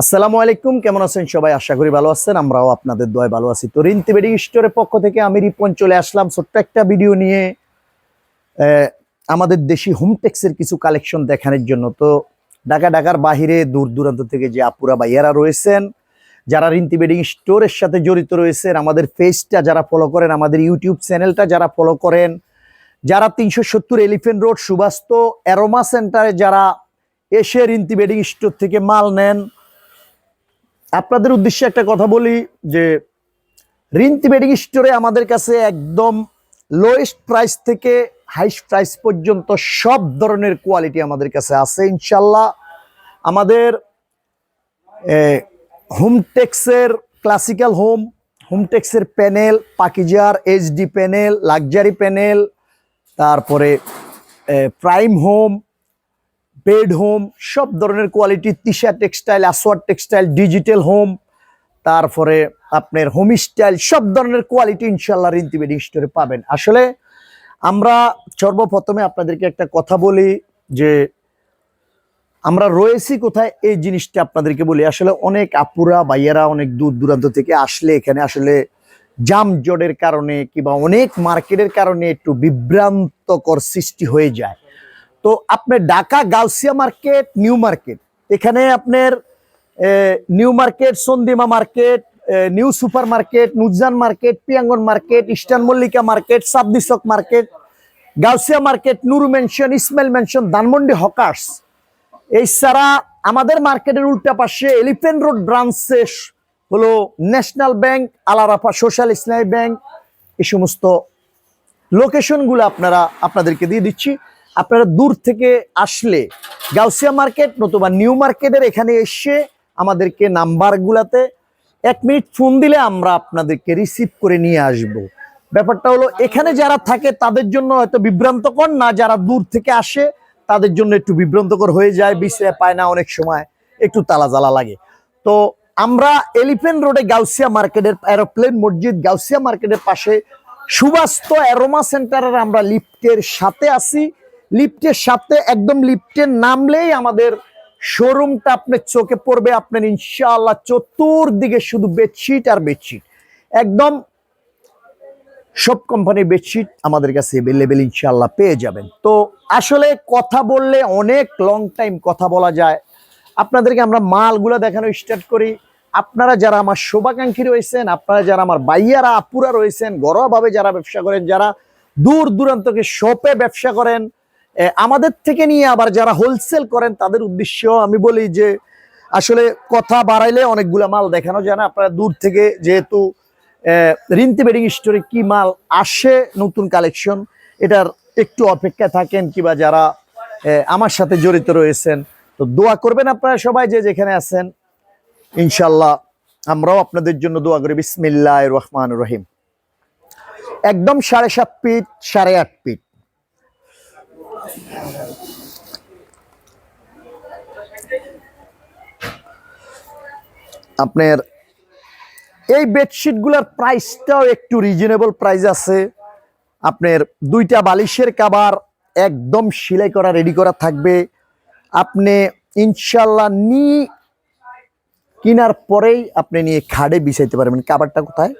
আসসালামু আলাইকুম, কেমন আছেন সবাই? আশা করি ভালো আছেন, আমরাও আপনাদের দয় ভালো আছি। তো রিন্তি বেডিং স্টোরের পক্ষ থেকে আমি রিপন চলে আসলাম ছোট্ট একটা ভিডিও নিয়ে। আমাদের দেশি হোমটেক্সের কিছু কালেকশন দেখানোর জন্য। তো ঢাকা, ঢাকার বাহিরে দূর দূরান্ত থেকে যে আপুরা ভাইয়ারা রয়েছেন, যারা রিন্তি বেডিং স্টোরের সাথে জড়িত রয়েছেন, আমাদের পেজটা যারা ফলো করেন, আমাদের ইউটিউব চ্যানেলটা যারা ফলো করেন, যারা তিনশো সত্তর এলিফেন্ট রোড সুবাস্ত অ্যারোমা সেন্টারে যারা এসে রিন্তি বেডিং স্টোর থেকে মাল নেন আপনাদের উদ্দেশ্যে একটা কথা বলি যে রিন্তি বেডিং স্টোরে আমাদের কাছে একদম লোয়েস্ট প্রাইস থেকে হাইস্ট প্রাইস পর্যন্ত সব ধরনের কোয়ালিটি আমাদের কাছে আছে। ইনশাল্লাহ আমাদের হোমটেক্সের ক্লাসিক্যাল হোম হোমটেক্সের প্যানেল পাকিজার এইচডি প্যানেল লাক্সারি প্যানেল তারপরে প্রাইম হোম বেড হোম, সব ধরনের কোয়ালিটি তিশা টেক্সটাইল, আসোয়ার টেক্সটাইল, ডিজিটাল হোম, তারপরে আপনার হোম স্টাইল, সব ধরনের কোয়ালিটি ইনশাল্লাহ রিন্তি বেডিং স্টোরে পাবেন। আসলে আমরা সর্বপ্রথমে আপনাদেরকে একটা কথা বলি যে আমরা রয়েছি কোথায়, এই জিনিসটা আপনাদেরকে বলি। আসলে অনেক আপুরা, ভাইয়েরা অনেক দূর দূরান্ত থেকে আসলে এখানে আসলে জাম জটের কারণে কিংবা অনেক মার্কেটের কারণে একটু বিভ্রান্তকর সৃষ্টি হয়ে যায়। তো আপনার Dhaka Gausia market, new market. এখানে আপনার নিউ মার্কেট, সন্দিমা মার্কেট নিউ সুপার মার্কেট নুজান মার্কেট, পিয়াঙ্গন market, eastern Mallika market সাবদিসক market, Gausia market, Nuru mansion Ismail mansion Dhanmondi hawkers. এই ছাড়া আমাদের মার্কেটের উল্টা পাশে এলিফেন্ট রোড ব্রাঞ্চে হলো national bank, Alarafah social Islami bank, এই সমস্ত লোকেশনগুলো আপনারা, আপনাদেরকে দিয়ে দিচ্ছি। আপনারা দূর থেকে আসলে গাউসিয়া মার্কেট নতুবা নিউ মার্কেটের এখানে এসে আমাদেরকে নাম্বারগুলাতে এক মিনিট ফোন দিলে আমরা আপনাদেরকে রিসিভ করে নিয়ে আসব। ব্যাপারটা হলো, এখানে যারা থাকে তাদের জন্য হয়তো বিভ্রান্তকর, না যারা দূর থেকে আসে তাদের জন্য একটু বিভ্রান্তকর হয়ে যায় বিষয়ে পায় না অনেক সময়, একটু তালা জ্বালা লাগে। তো আমরা এলিফেন্ট রোডে গাউসিয়া মার্কেটের এরোপ্লেন মসজিদ, গাউসিয়া মার্কেটের পাশে সুবাস্ত অ্যারোমা সেন্টারের আমরা লিফটের সাথে আছি। লিফটের সাথে একদম লিফটের নামলেই আমাদের শোরুমটা আপনার চোখে পড়বে। আপনার ইনশাআল্লাহ চতুর্দিকে শুধু বেডশিট আর বেডশিট। একদম সব কোম্পানির বেডশিট আমাদের কাছে অ্যাভেলেবেল ইনশাআল্লাহ পেয়ে যাবেন। তো আসলে কথা বললে অনেক লং টাইম কথা বলা যায়। আপনাদেরকে আমরা মালগুলো দেখানো স্টার্ট করি। আপনারা যারা আমার শোভাকাঙ্ক্ষী রয়েছেন, আপনারা যারা আমার বাইয়ারা আপুরা রয়েছেন, ঘরোয়াভাবে যারা ব্যবসা করেন, যারা দূর দূরান্তকে শপে ব্যবসা করেন আমাদের থেকে নিয়ে আবার যারা হোলসেল করেন, তাদের উদ্দেশ্য আমি বলি যে, আসলে কথা বাড়াইলে অনেকগুলো মাল দেখানো যায় না। আপনারা দূর থেকে যেহেতু রিন্তি বেডিং স্টোরে কি মাল আসে, নতুন কালেকশন, এটার একটু অপেক্ষা থাকেন কিবা যারা আমার সাথে জড়িত রয়েছেন। তো দোয়া করবেন আপনারা সবাই যে যেখানে আছেন। ইনশাল্লাহ আমরাও আপনাদের জন্য দোয়া করি। বিসমিল্লাহ রহমান রহিম। একদম সাড়ে সাত ফিট, সাড়ে আট ফিট। আপনার এই বেডশিটগুলোর প্রাইসটাও একটু রিজনেবল প্রাইস আছে। আপনার দুইটা বালিশের কাবার একদম সেলাই করা রেডি করা থাকবে। আপনি ইনশাল্লাহ নি কিনার পরেই আপনি নিয়ে খাড়ে বিছাইতে পারবেন। কাবারটা কোথায়?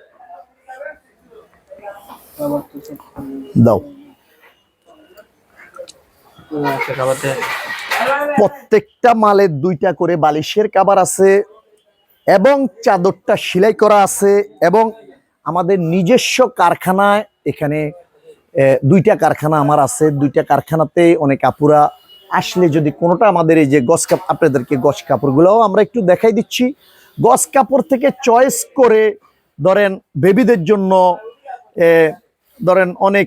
দাও। প্রত্যেকটা মালের দুইটা করে বালিশের কাবার আছে এবং চাদরটা সেলাই করা আছে এবং আমাদের নিজস্ব কারখানায় এখানে দুইটা কারখানা আমার আছে। দুইটা কারখানাতে অনেক আপুরা আসলে যদি কোনোটা আমাদের এই যে গস কাপ, আপনাদেরকে গস কাপড়গুলোও আমরা একটু দেখাই দিচ্ছি। গস কাপড় থেকে চয়েস করে ধরেন বেবিদের জন্য ধরেন অনেক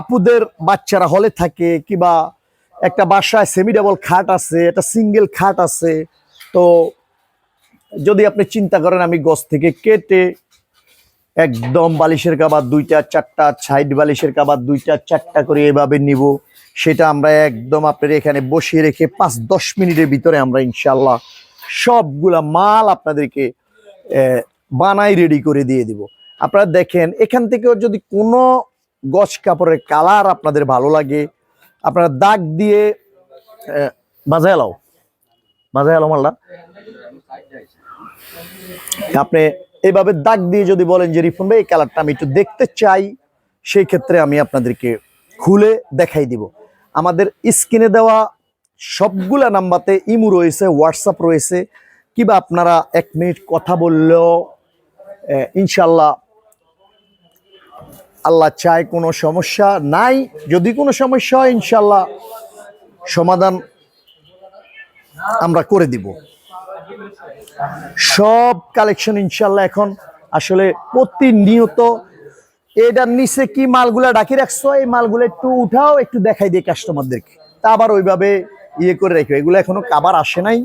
আপুদের বাচ্চারা হলে থাকে কিবা একটা বাসায় সেমি ডাবল খাট আছে, একটা সিঙ্গেল খাট আছে। তো যদি আপনি চিন্তা করেন, আমি গছ থেকে কেটে একদম বালিশের কাবার দুইটা, চারটা সাইড বালিশের কাবার দুইটা, চারটা করে এভাবে নিব। সেটা আমরা একদম আপনার এখানে বসিয়ে রেখে পাঁচ, দশ মিনিটের ভিতরে আমরা ইনশাল্লাহ সবগুলা মাল আপনাদেরকে বানাই রেডি করে দিয়ে দিব। আপনারা দেখেন, এখান থেকেও যদি কোনো গছ কাপড়ের কালার আপনাদের ভালো লাগে আপনারা দাগ দিয়ে বাজায় লাও। বাজায় লাও মাল্লা আপনি এইভাবে দাগ দিয়ে যদি বলেন যে, রিফন ভাই, এই কালারটা আমি একটু দেখতে চাই সেই ক্ষেত্রে আমি আপনাদেরকে খুলে দেখাই দিব। আমাদের স্ক্রিনে দেওয়া সবগুলা নাম্বারতে ইমু রয়েছে, হোয়াটসঅ্যাপ রয়েছে। কিবা আপনারা এক মিনিট কথা বললেও ইনশাল্লাহ আল্লাহ চায় কোনো সমস্যা নাই। যদি কোনো সমস্যা হয় ইনশাল্লাহ সমাধান আমরা করে দিব। সব কালেকশন ইনশাল্লাহ এখন আসলে প্রতিনিয়ত এটার নিচে কি মালগুলা ডাকি রাখছো? এই মালগুলো একটু উঠাও, একটু দেখাই দিয়ে কাস্টমারদেরকে। তা আবার ওইভাবে ইয়ে করে রেখো। এগুলো এখনও কাবার আসে নাই।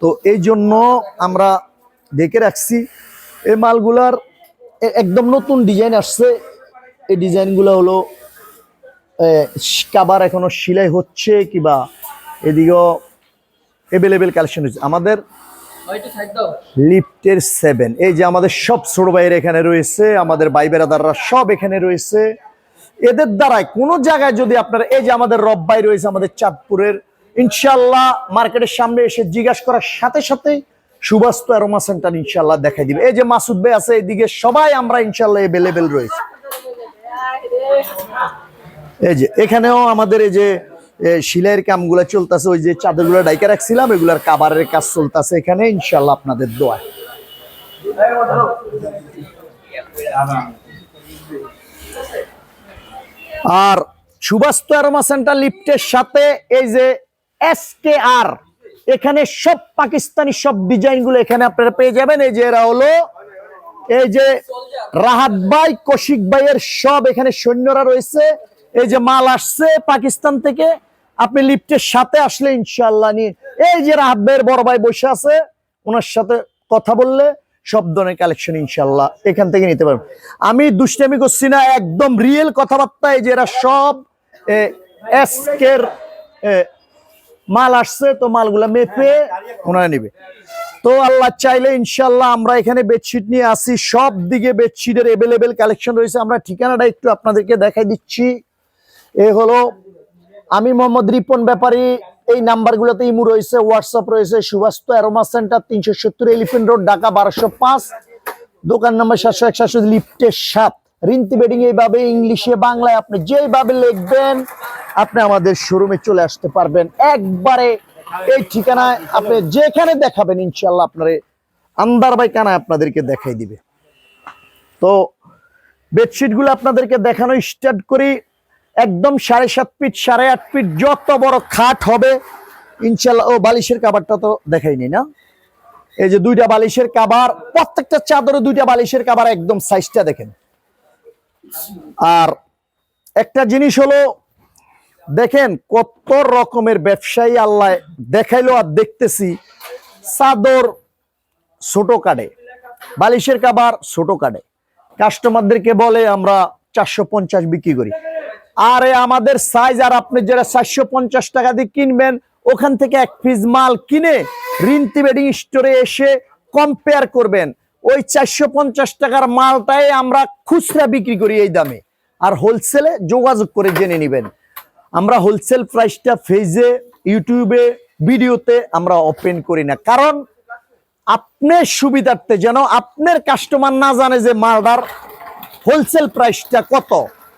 তো এই জন্য আমরা ডেকে রাখছি, এই মালগুলার একদম নতুন ডিজাইন আসছে। এই ডিজাইনগুলো হলো কাবার এখনও সেলাই হচ্ছে কিবা এদিকেও অ্যাভেলেবেল কালেকশন হচ্ছে আমাদের লিফটের সেভেন এই যে আমাদের সব ছোট ভাইয়ের এখানে রয়েছে, আমাদের ভাই বেরাদাররা সব এখানে রয়েছে। এদের দ্বারাই কোনো জায়গায় যদি আপনার, এই যে আমাদের রব্বাই রয়েছে আমাদের চাঁদপুরের ইনশাল্লাহ মার্কেটের সামনে এসে জিজ্ঞাসা করার সাথে সাথে সুবাস্ত অ্যারোমা সেন্টার ইনশাল্লাহ দেখাই দিবে। এই যে মাসুদ ভাই আছে এদিকে, সবাই আমরা ইনশাল্লাহ অ্যাভেলেবেল রয়েছে। এই যে, এখানেও আমাদের এই যে শিলাইয়ের কামগুলো চলতেছে, ওই যে চাদরগুলো ডাইকা রাখছিলাম, এগুলার কাবারের কাজ চলতেছে এখানে ইনশাল্লাহ আপনাদের দোয়া আর সুবাস্ত অ্যারোমা সেন্টার লিফটের সাথে, এই যে এস কে আর, এখানে সব পাকিস্তানি সব ডিজাইনগুলো এখানে আপনারা পেয়ে যাবেন, এই যে এরা হলো এই যে রাহাত ভাই, কশিক ভাইয়ের সব এখানে সৈন্যরা রয়েছে। এই যে মাল আসছে পাকিস্তান থেকে। আপনি লিফটের সাথে আসলে ইনশাল্লাহ নিয়ে এই যে রাহাত ভাইয়ের বড় ভাই বসে আছে, ওনার সাথে কথা বললে সব ধরনের কালেকশন ইনশাল্লাহ এখান থেকে নিতে পারবেন আমি দুষ্টামি করছি না, একদম রিয়েল কথাবার্তা, এই যে এরা সব এসকের মাল আসছে, তো মালগুলা মেপে ওনারা নেবে। তো আল্লাহ চাইলে ইনশাল্লাহ আমরা এখানে বেডশিট নিয়ে আসি। সব দিকে বেডশিটের এভেলেবেল কালেকশন রয়েছে। আমরা ঠিকানাটা একটু আপনাদেরকে দেখাই দিচ্ছি। এ হলো আমি মোহাম্মদ রিপন ব্যাপারী। এই নাম্বারগুলোতে ইমু রয়েছে হোয়াটসঅ্যাপ রয়েছে সুভাস্ত অ্যারোমা সেন্টার, তিনশো সত্তর এলিফেন্ট রোড ঢাকা বারোশো পাঁচ। দোকান নাম্বার সাতশো এক সাতশো লিফটের সাত। রিন্তি বেডিং এইভাবে ইংলিশে, বাংলায় আপনি যেইভাবে লিখবেন, আপনি আমাদের শোরুমে চলে আসতে পারবেন। একবারে এই ঠিকানায় আপনি যেখানে দেখাবেন ইনশাল্লাহ আপনার আন্দার বাই আপনাদেরকে দেখাই দিবে। তো বেডশিটগুলো আপনাদেরকে দেখানো স্টার্ট করি। একদম সাড়ে সাত ফিট, সাড়ে আট ফিট যত বড় খাট হবে ইনশাল্লাহ ও বালিশের কাবারটা তো দেখাইনি না। এই যে দুইটা বালিশের কাবার, প্রত্যেকটা চাদরে দুইটা বালিশের কাবার একদম সাইজটা দেখেন। আর একটা জিনিস হলো দেখেন কত রকমের ব্যবসায়ী আল্লাহ দেখাইলো আর দেখতেছি। চাদর ছোট কাটে বালিশের কাবার ছোট কাটে কাস্টমারদেরকে বলে আমরা চারশো পঞ্চাশ বিক্রি করি। আরে আমাদের সাইজ আর আপনি যারা চারশো পঞ্চাশ টাকা দিয়ে কিনবেন, ওখান থেকে এক পিস মাল কিনে রিন্তি বেডিং স্টোরে এসে কম্পেয়ার করবেন। ওই চারশো পঞ্চাশ টাকার মালটাই আমরা খুচরা বিক্রি করি এই দামে। আর হোলসেলে যোগাযোগ করে জেনে নেবেন। আমরা হোলসেল প্রাইসটা ফেজে ইউটিউবে ভিডিওতে আমরা ওপেন করি না। কারণ আপনার সুবিধার্থে যেন আপনার কাস্টমার না জানে যে মালদার হোলসেল প্রাইসটা কত।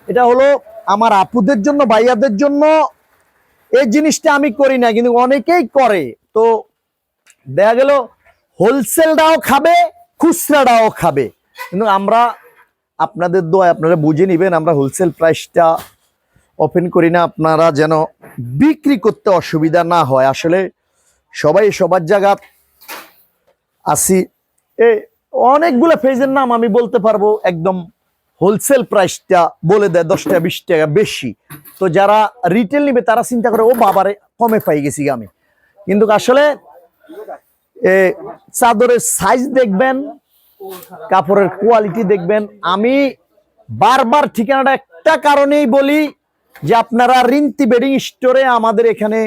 এটা হলো আমার আপুদের জন্য, ভাইয়াদের জন্য। এই জিনিসটা আমি করি না, কিন্তু অনেকেই করে। তো দেখা গেল হোলসেলটাও খাবে, খুচরাটাও খাবে। কিন্তু আমরা আপনাদের দোয়া আপনারা বুঝে নেবেন, আমরা হোলসেল প্রাইসটা ওপেন করি না, আপনারা যেন বিক্রি করতে অসুবিধা না হয়। আসলে সবাই সবার জায়গা আসি এ, অনেকগুলো ফেজের নাম আমি বলতে পারব, একদম হোলসেল প্রাইসটা বলে দেয়, দশ টাকা, বিশ টাকা বেশি। তো যারা রিটেল নিবে, তারা চিন্তা করে, ও বাবারে, কমে পাই গেছি আমি। কিন্তু আসলে, এ, চাদরের সাইজ দেখবেন, কাপড়ের কোয়ালিটি দেখবেন। আমি বারবার ঠিকানাটা একটা কারণেই বলি যে আপনারা রিন্তি বেডিং স্টোরে আমাদের এখানে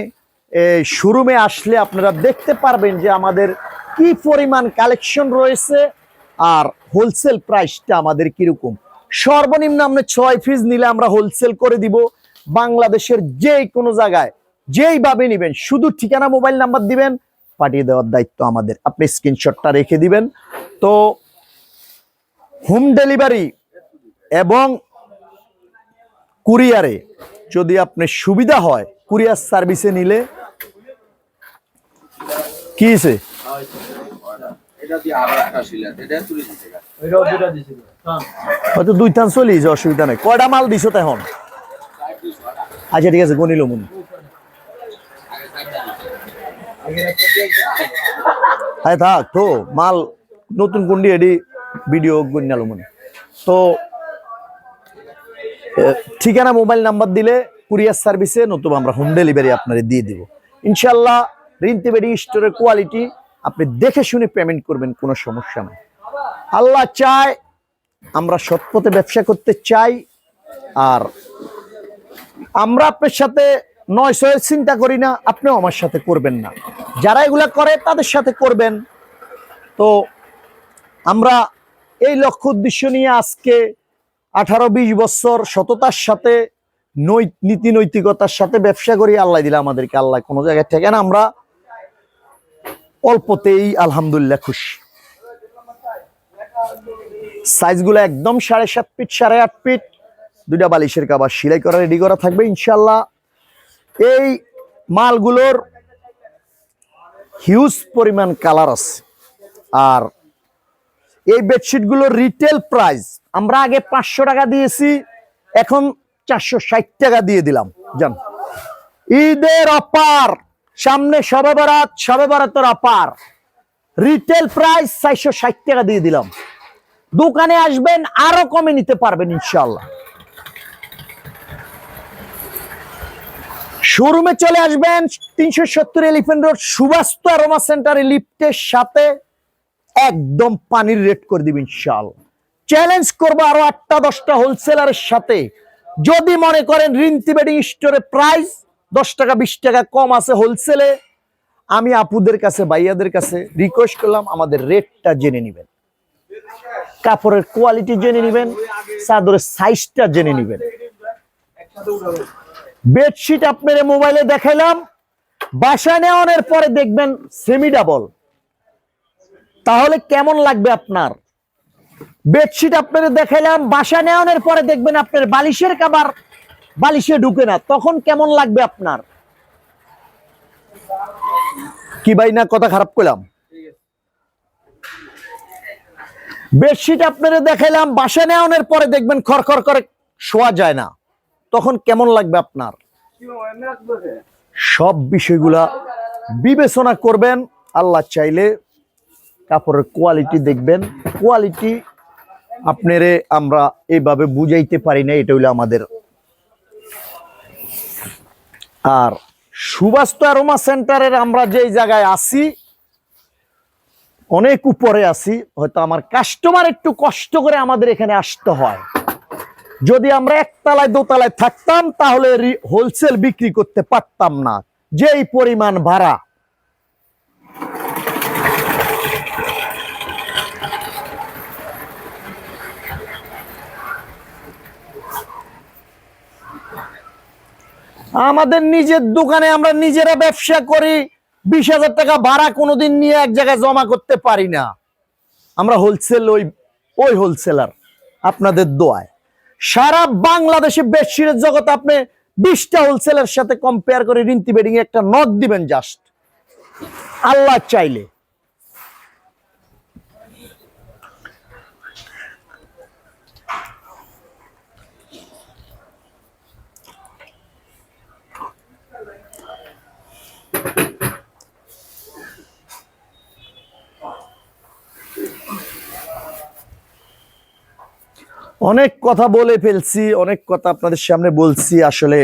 শোরুমে আসলে আপনারা দেখতে পারবেন যে আমাদের কি পরিমাণ কালেকশন রয়েছে আর হোলসেল প্রাইসটা আমাদের কীরকম। সর্বনিম্ন আপনি ছয় পিস নিলে আমরা হোলসেল করে দিব। বাংলাদেশের যে কোনো জায়গায় যেইভাবে নেবেন, শুধু ঠিকানা, মোবাইল নাম্বার দিবেন, পাঠিয়ে দেওয়ার দায়িত্ব আমাদের। আপনি স্ক্রিনশটটা রেখে দিবেন। তো হোম ডেলিভারি এবং কুরিয়ারে যদি আপনার সুবিধা হয়, কুরিয়ার সার্ভিসে নিলে কি হয়েছে হয়তো দুই টান চলি যে অসুবিধা নেই। কয়টা মাল দিছো এখন? আচ্ছা ঠিক আছে গনিল মনে হ্যাঁ থাক তো মাল নতুন কুন্ডি এডি, ভিডিও গন্যাল মনে তো ঠিকানা মোবাইল নাম্বার দিলে কুরিয়ার সার্ভিসে নতুবা আমরা হোম ডেলিভারি আপনাদের দিয়ে দিব। ইনশাল্লাহ রিন্তি বেডিং স্টোরের কোয়ালিটি আপনি দেখে শুনে পেমেন্ট করবেন, কোনো সমস্যা নাই। আল্লাহ চায় আমরা সৎপথে ব্যবসা করতে চাই, আর আমরা আপনার সাথে নয় ছয়ের চিন্তা করি না, আপনিও আমার সাথে করবেন না। যারা এগুলা করে তাদের সাথে করবেন। তো আমরা এই লক্ষ্য উদ্দেশ্য নিয়ে আজকে আঠারো বিশ বছর সততার সাথে নীতি নৈতিকতার সাথে ব্যবসা করি আল্লাহ দিলে আমাদেরকে আল্লাহ কোনো জায়গায় থেকে না। আমরা অল্পতেই আলহামদুলিল্লাহ খুশি। সাইজগুলো একদম সাড়ে সাত ফিট, সাড়ে আট ফিট। দুইটা বালিশের কাবার সেলাই করা রেডি করা থাকবে ইনশাল্লাহ এই মালগুলোর হিউজ পরিমাণ কালার আছে। আর এই বেডশিটগুলোর রিটেল প্রাইস আমরা আগে পাঁচশো টাকা দিয়েছি, এখন চারশো ষাট টাকা দিয়ে দিলাম, জান। ঈদের অপার সামনে সবে বরাত সবে বরাতের অপার রিটেল প্রাইস চারশো ষাট টাকা দিয়ে দিলাম। দোকানে আসবেন, আরও কমে নিতে পারবেন ইনশাল্লাহ শোরুমে চলে আসবেন, তিনশো সত্তর এলিফেন্ট রোড, সুবাস্ত অ্যারোমা সেন্টারে লিফটের সাথে একদম পানির রেট করে দিবেন ইনশাল্লাহ চ্যালেঞ্জ করব আরও আটটা, দশটা হোলসেলারের সাথে। যদি মনে করেন রিন্তি বেডিং স্টোরে প্রাইস দশ টাকা, বিশ টাকা কম আছে হোলসেলে আমি আপুদের কাছে, ভাইয়াদের কাছে রিকোয়েস্ট করলাম, আমাদের রেটটা জেনে নেবেন। কাপড়ের কোয়ালিটি জেনে নেবেন, চাদরের সাইজটা জেনে নেবেন। বেডশিট আপনার মোবাইলে দেখাইলাম। বাসা নেওয়ানোর পরে দেখবেন সেমি ডাবল তাহলে কেমন লাগবে আপনার? বেডশিট আপনার দেখাইলাম, বাসা নেওয়ানোর পরে দেখবেন আপনার বালিশের কাবার বালিশে ঢুকে না। তখন কেমন লাগবে আপনার? কি ভাই না, কথা খারাপ করলাম বেডশিট আপনারা দেখাইলাম, বাসা নেওয়ানোর পরে দেখবেন খড়খড় করে শোয়া যায় না। তখন কেমন লাগবে আপনার? সব বিষয়গুলা বিবেচনা করবেন, আল্লাহ চাইলে কাপড়ের কোয়ালিটি দেখবেন। কোয়ালিটি আপনারে আমরা এইভাবে বুঝাইতে পারি না, এটা হইল আমাদের। আর সুবাস্ত অ্যারোমা সেন্টারের আমরা যেই জায়গায় আছি, অনেক উপরে আছি, হয়তো আমার কাস্টমার একটু কষ্ট করে আমাদের এখানে আসতে হয়। যদি আমরা একতলায়, দোতলায় থাকতাম, তাহলে হোলসেল বিক্রি করতে পারতাম না। যেই পরিমাণ ভাড়া আমাদের নিজের দোকানে আমরা নিজেরা ব্যবসা করি, বিশ হাজার টাকা ভাড়া কোনোদিন নিয়ে এক জায়গায় জমা করতে পারি না। আমরা হোলসেল ওই ওই হোলসেলার আপনাদের দোয়ায়। সারা বাংলাদেশে বেডশিটের জগৎ আপনি বিশটা হোলসেলের সাথে কম্পেয়ার করে রিন্তি বেডিং একটা নক দিবেন জাস্ট আল্লাহ চাইলে। অনেক কথা বলে ফেলছি, অনেক কথা আপনাদের সামনে বলছি। আসলে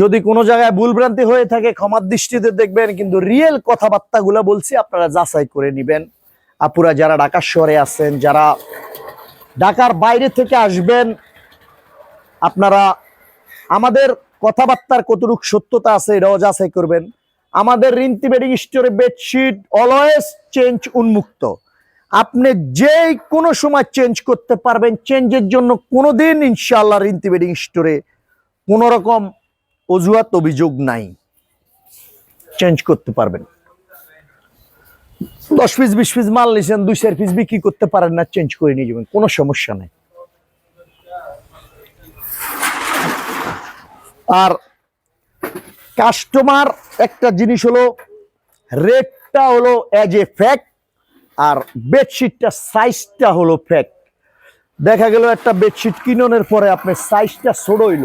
যদি কোনো জায়গায় ভুলভ্রান্তি হয়ে থাকে, ক্ষমার দৃষ্টিতে দেখবেন, কিন্তু রিয়েল কথাবার্তাগুলো বলছি, আপনারা যাচাই করে নেবেন। আপুরা যারা ঢাকা শহরে আছেন, যারা ঢাকার বাইরে থেকে আসবেন, আপনারা আমাদের কথাবার্তার কতটুক সত্যতা আছে, এটাও যাচাই করবেন। আমাদের রিন্তি বেডিং স্টোরে বেডশিট অলওয়েজ চেঞ্জ উন্মুক্ত। আপনি যে কোনো সময় চেঞ্জ করতে পারবেন চেঞ্জের জন্য কোনোদিন ইনশাআল্লাহ রিন্তি বেডিং স্টোরে কোনো রকম অজুহাত, অভিযোগ নাই। চেঞ্জ করতে পারবেন। দশ পিস বিশ পিস মাল নিয়েছেন দুই, চার পিস বিক্রি করতে পারেন না চেঞ্জ করে নিয়ে যাবেন, কোনো সমস্যা নেই। আর কাস্টমার একটা জিনিস হলো রেটটা হলো অ্যাজ এ ফ্যাক্ট আর বেডশিটটা সাইজটা হলো ফ্যাক্ট দেখা গেল একটা বেডশিট কিননের পরে আপনার সাইজটা ছোট হইল।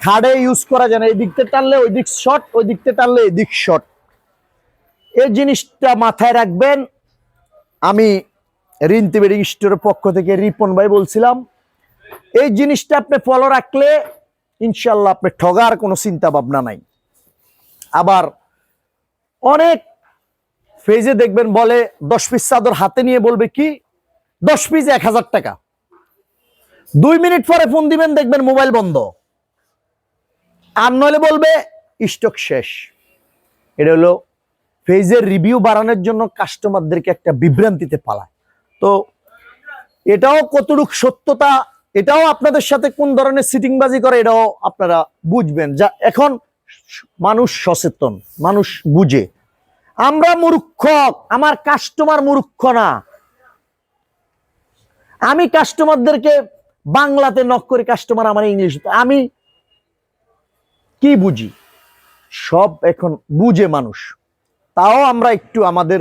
খাড়ে ইউজ করা যায় না, এই দিকতে টানলে ওই দিক শর্ট ওই দিকতে টানলে এই দিক শর্ট এই জিনিসটা মাথায় রাখবেন, আমি রিন্তি বেডিং স্টোরের পক্ষ থেকে রিপন ভাই বলছিলাম, এই জিনিসটা আপনি ফলো রাখলে ইনশাল্লাহ আপনি ঠগার কোনো চিন্তা ভাবনা নাই। আবার অনেক ফেজে দেখবেন বলে, দশ পিস চাদর হাতে নিয়ে বলবে কি? দশ পিস এক হাজার টাকা। দুই মিনিট পরে ফোন দিবেন, দেখবেন মোবাইল বন্ধ। আর নইলে বলবে, স্টক শেষ। এটা হলো ফেজের রিভিউ বাড়ানোর জন্য কাস্টমারদেরকে একটা বিভ্রান্তিতে পালায়। তো এটাও কতটুক সত্যতা, এটাও আপনাদের সাথে কোন ধরনের সিটিংবাজি করে, এটাও আপনারা বুঝবেন। যা, এখন মানুষ সচেতন, মানুষ বুঝে। আমরা মূর্খ, আমার কাস্টমার মূর্খ না। আমি কাস্টমারদেরকে বাংলাতে নক করে কাস্টমার আমার ইংলিশ আমি কি বুঝি? সব এখন বুঝে মানুষ। তাও আমরা একটু আমাদের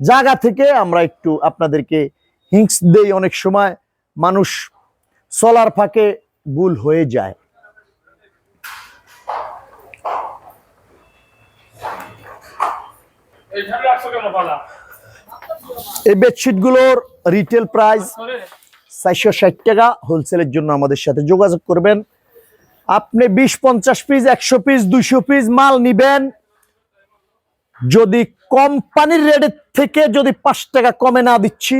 জায়গা থেকে আমরা একটু আপনাদেরকে হিংস দেই, অনেক সময় মানুষ চলার ফাঁকে ভুল হয়ে যায় এইভাবে একশো কেন পালা এই বেডশিটগুলোর রিটেল প্রাইস চারশো ষাট টাকা হোলসেলের জন্য আমাদের সাথে যোগাযোগ করবেন। আপনি বিশ পঞ্চাশ পিস একশো পিস দুইশো পিস মাল নিবেন। যদি কোম্পানির রেটের থেকে যদি পাঁচ টাকা কমে না দিচ্ছি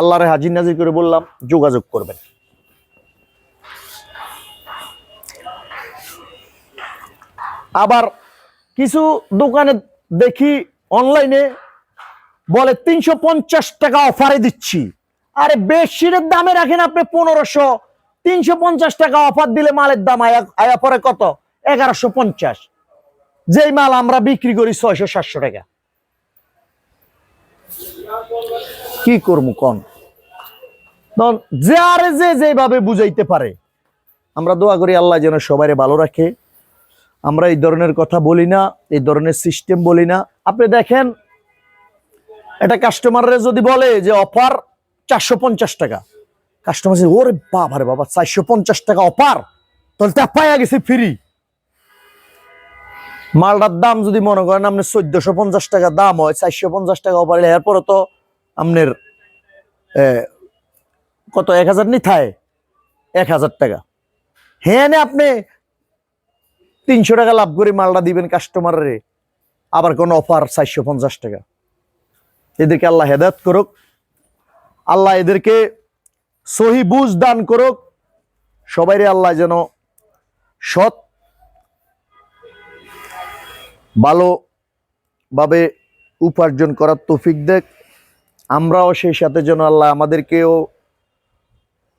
আল্লাহরে হাজির নাজির করে বললাম যোগাযোগ করবেন। আবার কিছু দোকানে দেখি অনলাইনে বলে, তিনশো পঞ্চাশ টাকা অফারে দিচ্ছি। আরে বেডশিটের দামে রাখেন আপনি পনেরোশো। তিনশো পঞ্চাশ টাকা অফার দিলে মালের দাম আয়া পরে কত? এগারোশো পঞ্চাশ। যেই মাল আমরা বিক্রি করি ছয়শো সাতশো টাকা। কি করব কন? যে আরে যে যেভাবে বুঝাইতে পারে। আমরা দোয়া করি আল্লাহ যেন সবাই ভালো রাখে। আমরা এই ধরনের কথা বলি না, এই ধরনের সিস্টেম বলি না। আপনি দেখেন এটা কাস্টমাররা যদি বলে যে অফার চারশো পঞ্চাশ টাকা কাস্টমার ওরে বাবা রে বাবা, চারশো পঞ্চাশ টাকা অফার তাহলে তা পাইয়া গেছে ফ্রি মালটার দাম যদি মনে করেন আপনার চোদ্দশো পঞ্চাশ টাকা দাম হয়, চারশো পঞ্চাশ টাকা অফার এরপরে তো আপনার কত, এক হাজার নিথায় এক হাজার টাকা। হ্যাঁ নে আপনি তিনশো টাকা লাভ করে মালটা দিবেন কাস্টমারে আবার কোন অফার চারশো পঞ্চাশ টাকা। এদেরকে আল্লাহ হেদায়ত করুক। আল্লাহ এদেরকে সহি বুঝ দান করুক। সবাইরে আল্লাহ যেন সৎ ভালোভাবে উপার্জন করার তৌফিক দেখ আমরাও সেই সাথে যেন আল্লাহ আমাদেরকেও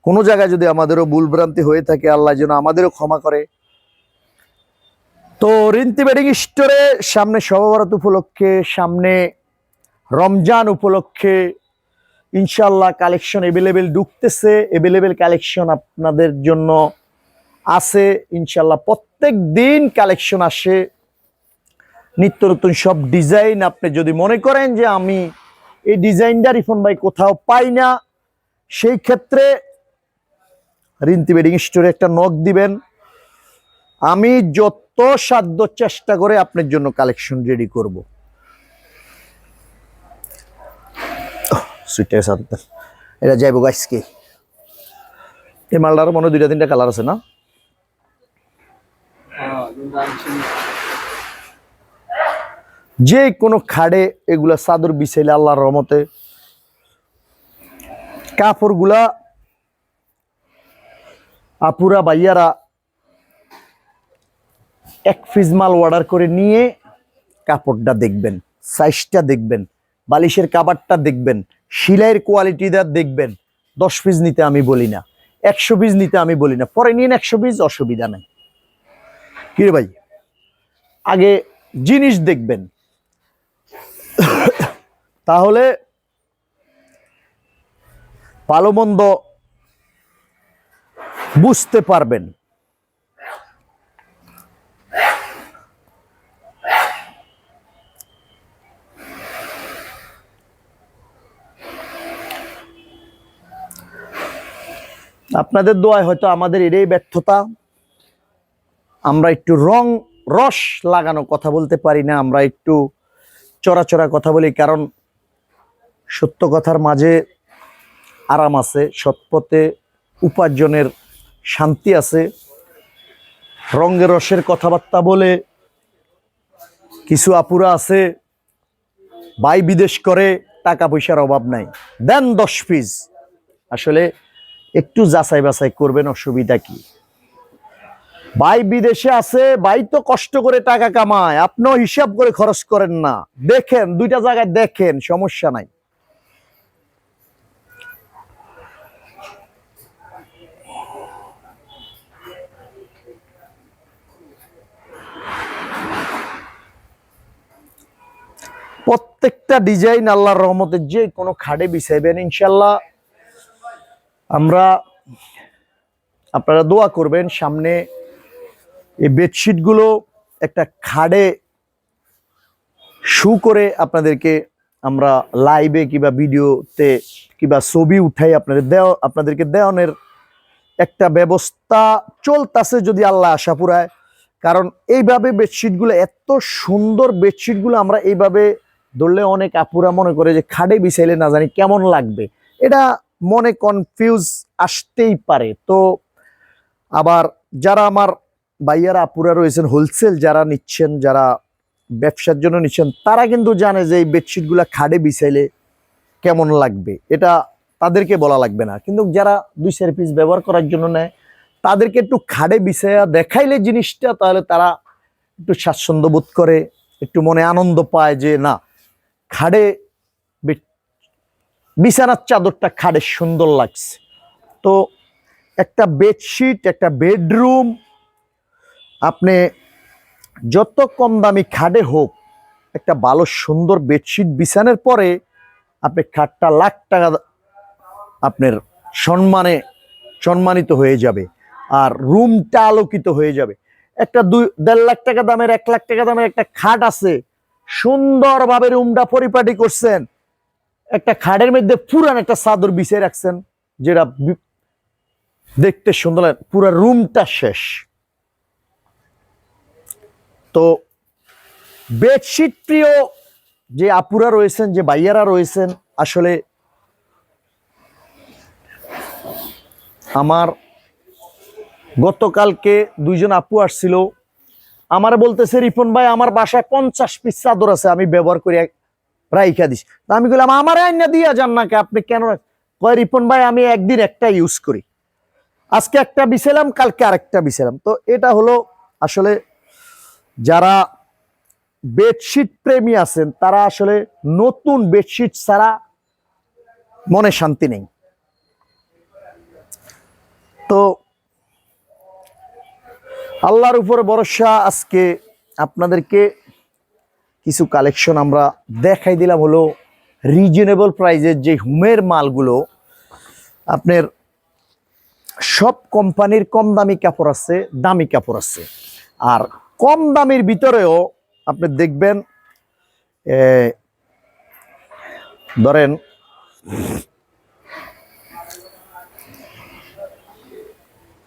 কোনো জায়গায় যদি আমাদেরও ভুলভ্রান্তি হয়ে থাকে, আল্লাহ যেন আমাদেরও ক্ষমা করে। তো রিন্তি বেডিং স্টোরে সামনে সহভারত উপলক্ষে, সামনে রমজান উপলক্ষে ইনশাল্লাহ কালেকশন এভেলেবেল ঢুকতেছে। এভেলেবেল কালেকশন আপনাদের জন্য আছে। ইনশাল্লাহ প্রত্যেক দিন কালেকশন আসে। নিত্য নতুন সব ডিজাইন আপনি যদি মনে করেন যে আমি এই ডিজাইনটা রিফন ভাই কোথাও পাই না, সেই ক্ষেত্রে রিন্তি বেডিং স্টোরে একটা নখ দিবেন। আমি যত সাধ্য চেষ্টা করে আপনার জন্য কালেকশন রেডি করব। এটা যাইব গাইসকে এই মালটার মনে দুইটা তিনটা কালার আছে না? যে কোনো খাড়ে এগুলা চাদর বিছাইলে আল্লাহর রহমতে কাপড়গুলা আপুরা, ভাইয়ারা এক পিস মাল অর্ডার করে নিয়ে কাপড়টা দেখবেন সাইজটা দেখবেন, বালিশের কাবারটা দেখবেন, সিলাইয়ের কোয়ালিটিটা দেখবেন। দশ পিস নিতে আমি বলি না, একশো পিস নিতে আমি বলি না। পরে নিন একশো পিস অসুবিধা নেই। কিরে ভাই? আগে জিনিস দেখবেন। তাহলে ভালো মন্দ বুঝতে পারবেন। আপনাদের দোয়ায় হয়তো আমাদের এটাই ব্যর্থতা। আমরা একটু রং, রস লাগানো কথা বলতে পারি না, আমরা একটু চড়াচড়া কথা বলি, কারণ সত্য কথার মাঝে আরাম আছে, সৎপথে উপার্জনের শান্তি আছে। রঙের রসের কথাবার্তা বলে কিছু আপুরা আছে বাই বিদেশ করে টাকা পয়সার অভাব নাই। দেন দশ পিস। আসলে একটু যাচাই বাছাই করবেন, অসুবিধা কি? ভাই বিদেশে আছে, ভাই তো কষ্ট করে টাকা কামায়, আপনিও হিসাব করে খরচ করেন না। দেখেন, দুইটা জায়গায় দেখেন, সমস্যা নাই। প্রত্যেকটা ডিজাইন আল্লাহর রহমতের যে কোনো খাড়ে বিছাইবেন, ইনশাল্লাহ। আমরা আপনারা দোয়া করবেন, সামনে এই বেডশিটগুলো একটা খাড়ে শু করে আপনাদেরকে আমরা লাইভে কিংবা ভিডিওতে কিংবা ছবি উঠাই আপনাদের দেওয়া, আপনাদেরকে দেওয়ানোর একটা ব্যবস্থা চলতেছে যদি আল্লাহ আশা পুরায়। কারণ এইভাবে বেডশিটগুলো, এত সুন্দর বেডশিটগুলো আমরা এইভাবে ধরলে অনেক আপুরা মনে করে যে খাড়ে বিছাইলে না জানি কেমন লাগবে। এটা মনে কনফিউজ আসতেই পারে। তো আবার যারা আমার ভাইয়ারা, আপুরা রয়েছেন হোলসেল যারা নিচ্ছেন, যারা ব্যবসার জন্য নিচ্ছেন, তারা কিন্তু জানে যে এই বেডশিটগুলো খাড়ে বিছাইলে কেমন লাগবে। এটা তাদেরকে বলা লাগবে না। কিন্তু যারা দুই, চার পিস ব্যবহার করার জন্য নেয়, তাদেরকে একটু খাড়ে বিছাইয়া দেখাইলে জিনিসটা, তাহলে তারা একটু স্বাচ্ছন্দ্য বোধ করে, একটু মনে আনন্দ পায় যে, না খাড়ে বিছানার চাদরটা খাড়ে সুন্দর লাগছে। তো একটা বেডশিট, একটা বেডরুম, আপনি যত কম দামি খাটে হোক, একটা ভালো সুন্দর বেডশিট বিছানোর পরে আপনি খাটটা লাখ টাকা আপনার সম্মানে সম্মানিত হয়ে যাবে আর রুমটা আলোকিত হয়ে যাবে। একটা দুই, দেড় লাখ টাকা দামের, এক লাখ টাকা দামের একটা খাট আছে। সুন্দরভাবে রুমটা পরিপাটি করছেন। একটা খাটের মধ্যে পুরান একটা চাদর বিছিয়ে রাখছেন, যেটা দেখতে সুন্দর লাগে। পুরো রুমটা শেষ। তো বেডশিট প্রিয় যে আপুরা রয়েছেন, যে ভাইয়ারা রয়েছেন, আসলে আমার গতকালকে দুইজন আপু আসছিল। আমার বলতেছে, রিপন ভাই, আমার বাসায় পঞ্চাশ পিস চাদর আছে, আমি ব্যবহার করি রাইখা দিস। আমি বললাম আমার আইনা দিয়া যান নাকি? আপনি কেন কয়, রিপন ভাই, আমি একদিন একটা ইউজ করি। আজকে একটা বিছালাম, কালকে আরেকটা বিছালাম। তো এটা হলো আসলে যারা বেডশিট প্রেমী আছেন, তারা আসলে নতুন বেডশিট ছাড়া মনে শান্তি নেই। তো আল্লাহর উপরে ভরসা আজকে আপনাদেরকে কিছু কালেকশন আমরা দেখাই দিলাম হলো রিজনেবল প্রাইজের যে হুমের মালগুলো। আপনার সব কোম্পানির কম দামি কাপড় আছে, দামি কাপড় আছে। আর কম দামের ভিতরেও আপনি দেখবেন ধরেন,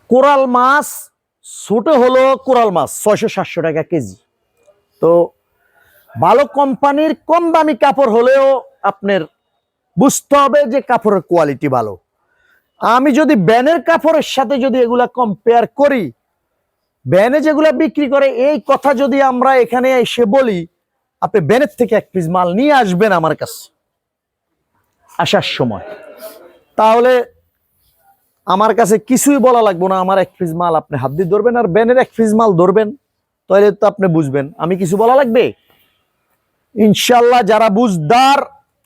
কোরাল মাছ, ছোট হলো কোরাল মাছ, ছয়শো সাতশো টাকা কেজি। তো ভালো কোম্পানির কম দামি কাপড় হলেও আপনার বুঝতে হবে যে কাপড়ের কোয়ালিটি ভালো। আমি যদি ব্যানের কাপড়ের সাথে যদি এগুলা কম্পেয়ার করি, ব্যানে যেগুলা বিক্রি করে, এই কথা যদি আমরা এখানে এসে বলি, আপনি ব্যানের থেকে এক পিস মাল নিয়ে আসবেন আমার কাছে। আসার সময়। তাহলে আমার কাছে কিছুই বলা লাগবে না, আমার এক পিস মাল আপনি হাত দিয়ে ধরবেন আর ব্যানের এক পিস মাল ধরবেন, তাহলে তো আপনি বুঝবেন। আমি কিছু বলা লাগবে? ইনশাল্লাহ যারা বুঝদার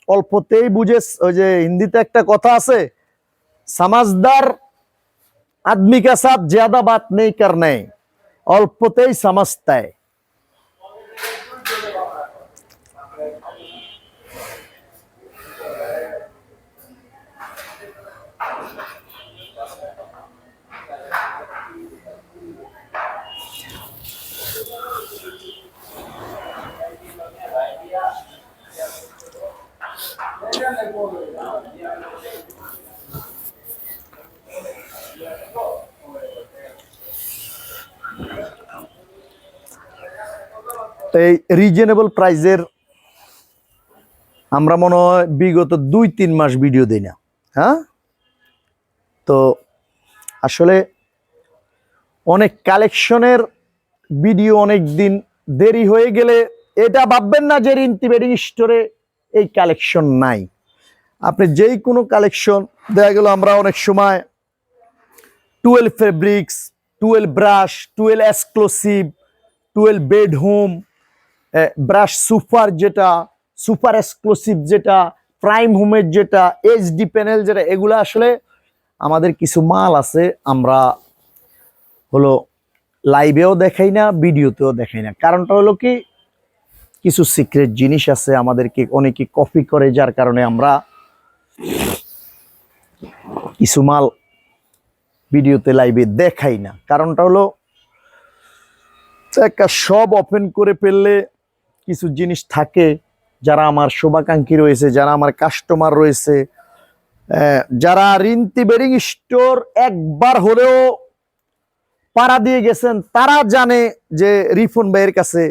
অল্পতেই বুঝে ওই যে হিন্দিতে একটা কথা আছে সমাজদার आदमी के साथ ज्यादा बात नहीं करने অল্পতেই समझता है এই রিজনেবল প্রাইজের আমরা মনে হয় বিগত দুই, তিন মাস ভিডিও দিই না হ্যাঁ? তো আসলে অনেক কালেকশনের ভিডিও অনেক দিন দেরি হয়ে গেলে এটা ভাববেন না যে রিন্তি বেডিং স্টোরে এই কালেকশন নাই। আপনি যেই কোনো কালেকশন দেখা গেল আমরা অনেক সময় twelve fabrics twelve brush twelve exclusive twelve bed home brush super যেটা সুপার এক্সক্লুসিভ যেটা প্রাইম হোমের যেটা এইচডি প্যানেল যেটা, এগুলো আসলে আমাদের কিছু মাল আছে, আমরা হলো লাইভেও দেখাই না ভিডিওতেও দেখাই না। কারণটা হলো কি, কিছু সিক্রেট জিনিস আছে আমাদেরকে অনেকে কপি করে, যার কারণে আমরা কিছু মাল ভিডিওতে লাইভে দেখাই না। কারণটা হলো, একটা সব ওপেন করে ফেললে কিছু জিনিস থাকে যারা আমার শুভাকাঙ্ক্ষী রয়েছে যারা আমার কাস্টমার রয়েছে যারা রিন্তি বেরিং স্টোর একবার হলেও পাড়া দিয়ে গেছেন তারা জানে যে রিফন ভাইয়ের কাছে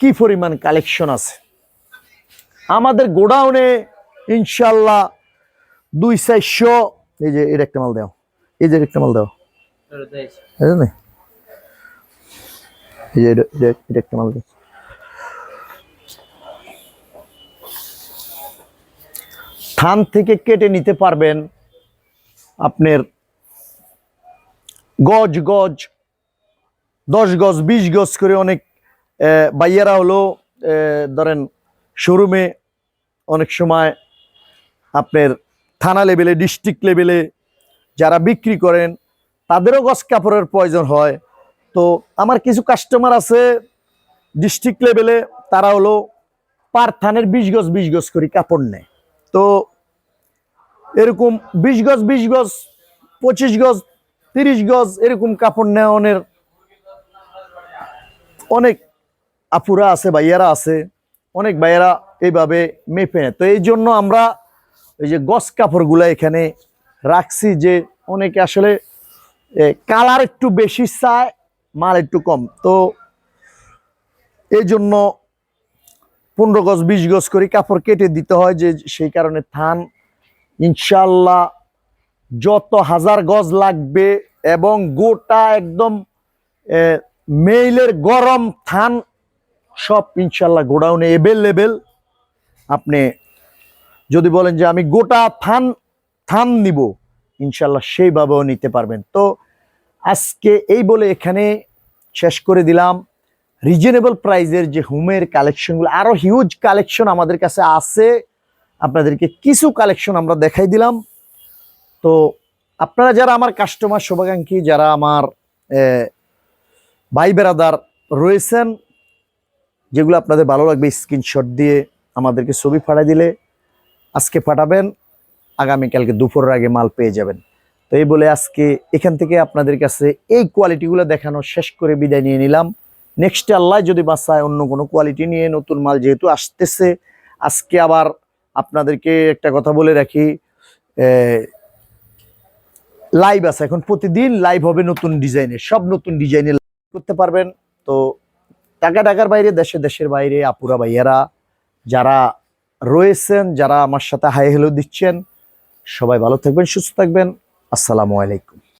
কি পরিমাণ কালেকশন আছে। আমাদের গোডাউনে ইনশাল্লাহ দুই চারশো এই যে এর একটা মাল দাও এই যে একটা মাল দাও। এই যে এটা একটা মাল দাও থান থেকে কেটে নিতে পারবেন আপনার গজ গজ, দশ গজ, বিশ গজ করে অনেক বাইয়ারা হলো ধরেন শোরুমে অনেক সময় আপনার থানা লেভেলে, ডিস্ট্রিক্ট লেভেলে যারা বিক্রি করেন, তাদেরও গজ কাপড়ের প্রয়োজন হয়। তো আমার কিছু কাস্টমার আছে, ডিস্ট্রিক্ট লেভেলে, তারা হলো পার থানের বিশ গজ বিশ গজ করে কাপড় নেয়। তো এরকম বিশ গজ বিশ গজ, পঁচিশ গজ, তিরিশ গজ এরকম কাপড় নেওয়ানের অনেক আপুরা আছে, ভাইয়ারা আছে, অনেক ভাইয়ারা এইভাবে মেপে তো এই জন্য আমরা ওই যে গস কাপড়গুলো এখানে রাখছি যে অনেকে আসলে কালার একটু বেশি চায়, মাল একটু কম। তো এই জন্য পনেরো গজ, বিশ গজ করে কাপড় কেটে দিতে হয় যে সেই কারণে থান। ইনশাল্লাহ যত হাজার গজ লাগবে এবং গোটা একদম মেইলের গরম থান সব ইনশাল্লাহ গোডাউনে এভেলেবেল আপনি যদি বলেন যে আমি গোটা থান থান নিব ইনশাল্লাহ সেইভাবেও নিতে পারবেন। তো আজকে এই বলে এখানে শেষ করে দিলাম। রিজনেবল প্রাইজের যে হোমের কালেকশনগুলো আরও হিউজ কালেকশন আমাদের কাছে আছে। আপনাদেরকে কিছু কালেকশন আমরা দেখাই দিলাম। তো আপনারা যারা আমার কাস্টমার শুভাকাঙ্ক্ষী, যারা আমার ভাই বেরাদার রয়েছেন, যেগুলো আপনাদের ভালো লাগবে স্ক্রিনশট দিয়ে আমাদেরকে ছবি পাঠাই দিলে আজকে পাঠাবেন, আগামীকালকে দুপুরের আগে মাল পেয়ে যাবেন। তো এই বলে আজকে এখান থেকে আপনাদের কাছে এই কোয়ালিটিগুলো দেখানো শেষ করে বিদায় নিয়ে নিলাম। নেক্সট আল্লাহ যদি বাসায় অন্য কোনো কোয়ালিটি নিয়ে নতুন মাল যেহেতু আসতেছে, আজকে আবার আপনাদেরকে একটা কথা বলে রাখি লাইভ আছে, এখন প্রতিদিন লাইভ হবে নতুন ডিজাইনের সব নতুন ডিজাইনের করতে পারবেন। তো টাকা টাকার বাইরে, দেশে, দেশের বাইরে আপুরা, ভাইয়ারা, যারা রয়েছেন, যারা আমার সাথে হাই হেলো দিচ্ছেন, সবাই ভালো থাকবেন, সুস্থ থাকবেন। আসসালামু আলাইকুম।